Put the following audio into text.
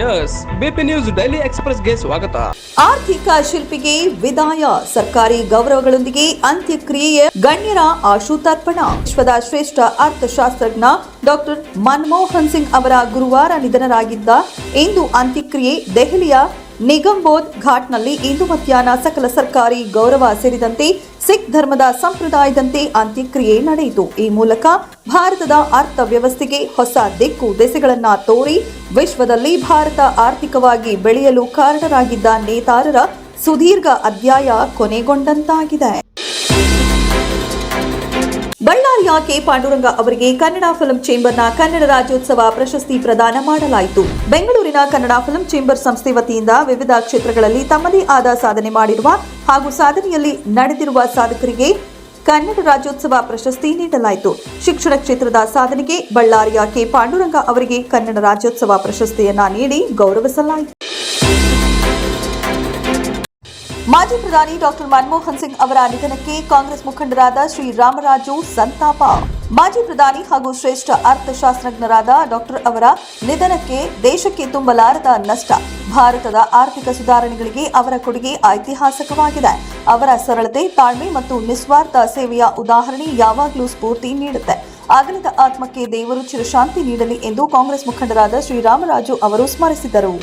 S BP news daily ಎಕ್ಸ್ಪ್ರೆಸ್ಗೆ ಸ್ವಾಗತ. ಆರ್ಥಿಕ ಶಿಲ್ಪಿಗೆ ವಿದಾಯ. ಸರ್ಕಾರಿ ಗೌರವಗಳೊಂದಿಗೆ ಅಂತ್ಯಕ್ರಿಯೆಯ ಗಣ್ಯರ ಆಶುತರ್ಪಣ. ವಿಶ್ವದ ಶ್ರೇಷ್ಠ ಅರ್ಥಶಾಸ್ತ್ರಜ್ಞ ಡಾಕ್ಟರ್ ಮನಮೋಹನ್ ಸಿಂಗ್ ಅವರ ಗುರುವಾರ ನಿಧನರಾಗಿದ್ದ ಇಂದು ಅಂತ್ಯಕ್ರಿಯೆ ದೆಹಲಿಯ ನಿಗಂಬೋಧ್ ಘಾಟ್ನಲ್ಲಿ ಇಂದು ಮಧ್ಯಾಹ್ನ ಸಕಲ ಸರ್ಕಾರಿ ಗೌರವ ಸೇರಿದಂತೆ ಸಿಖ್ ಧರ್ಮದ ಸಂಪ್ರದಾಯದಂತೆ ಅಂತ್ಯಕ್ರಿಯೆ ನಡೆಯಿತು. ಈ ಮೂಲಕ ಭಾರತದ ಅರ್ಥವ್ಯವಸ್ಥೆಗೆ ಹೊಸ ದಿಕ್ಕು ದೆಸೆಗಳನ್ನು ತೋರಿ ವಿಶ್ವದಲ್ಲಿ ಭಾರತ ಆರ್ಥಿಕವಾಗಿ ಬೆಳೆಯಲು ಕಾರಣರಾಗಿದ್ದ ನೇತಾರರ ಸುದೀರ್ಘ ಅಧ್ಯಾಯ ಕೊನೆಗೊಂಡಂತಾಗಿದೆ. ಬಳ್ಳಾರಿಯ ಕೆ ಪಾಂಡುರಂಗ ಅವರಿಗೆ ಕನ್ನಡ ಫಿಲ್ಮ್ ಚೇಂಬರ್ನ ಕನ್ನಡ ರಾಜ್ಯೋತ್ಸವ ಪ್ರಶಸ್ತಿ ಪ್ರದಾನ ಮಾಡಲಾಯಿತು. ಬೆಂಗಳೂರಿನ ಕನ್ನಡ ಫಿಲ್ಮ್ ಚೇಂಬರ್ ಸಂಸ್ಥೆ ವತಿಯಿಂದ ವಿವಿಧ ಕ್ಷೇತ್ರಗಳಲ್ಲಿ ತಮ್ಮದೇ ಆದ ಸಾಧನೆ ಮಾಡಿರುವ ಹಾಗೂ ಸಾಧನೆಯಲ್ಲಿ ನಡೆದಿರುವ ಸಾಧಕರಿಗೆ ಕನ್ನಡ ರಾಜ್ಯೋತ್ಸವ ಪ್ರಶಸ್ತಿ ನೀಡಲಾಯಿತು. ಶಿಕ್ಷಣ ಕ್ಷೇತ್ರದ ಸಾಧನೆಗೆ ಬಳ್ಳಾರಿಯ ಕೆ ಪಾಂಡುರಂಗ ಅವರಿಗೆ ಕನ್ನಡ ರಾಜ್ಯೋತ್ಸವ ಪ್ರಶಸ್ತಿಯನ್ನ ನೀಡಿ ಗೌರವಿಸಲಾಯಿತು. ಮಾಜಿ ಪ್ರಧಾನಿ ಡಾಕ್ಟರ್ ಮನಮೋಹನ್ ಸಿಂಗ್ ಅವರ ನಿಧನಕ್ಕೆ ಕಾಂಗ್ರೆಸ್ ಮುಖಂಡರಾದ ಶ್ರೀ ರಾಮರಾಜು ಸಂತಾಪ. ಮಾಜಿ ಪ್ರಧಾನಿ ಹಾಗೂ ಶ್ರೇಷ್ಠ ಅರ್ಥಶಾಸ್ತ್ರಜ್ಞರಾದ ಡಾಕ್ಟರ್ ಅವರ ನಿಧನಕ್ಕೆ ದೇಶಕ್ಕೆ ತುಂಬಲಾರದ ನಷ್ಟ. ಭಾರತದ ಆರ್ಥಿಕ ಸುಧಾರಣೆಗಳಿಗೆ ಅವರ ಕೊಡುಗೆ ಐತಿಹಾಸಿಕವಾಗಿದೆ. ಅವರ ಸರಳತೆ, ತಾಳ್ಮೆ ಮತ್ತು ನಿಸ್ವಾರ್ಥ ಸೇವೆಯ ಉದಾಹರಣೆ ಯಾವಾಗಲೂ ಸ್ಫೂರ್ತಿ ನೀಡುತ್ತೆ. ಅಗಲಿದ ಆತ್ಮಕ್ಕೆ ದೇವರು ಚಿರಶಾಂತಿ ನೀಡಲಿ ಎಂದು ಕಾಂಗ್ರೆಸ್ ಮುಖಂಡರಾದ ಶ್ರೀರಾಮರಾಜು ಅವರು ಸ್ಮರಿಸಿದರು.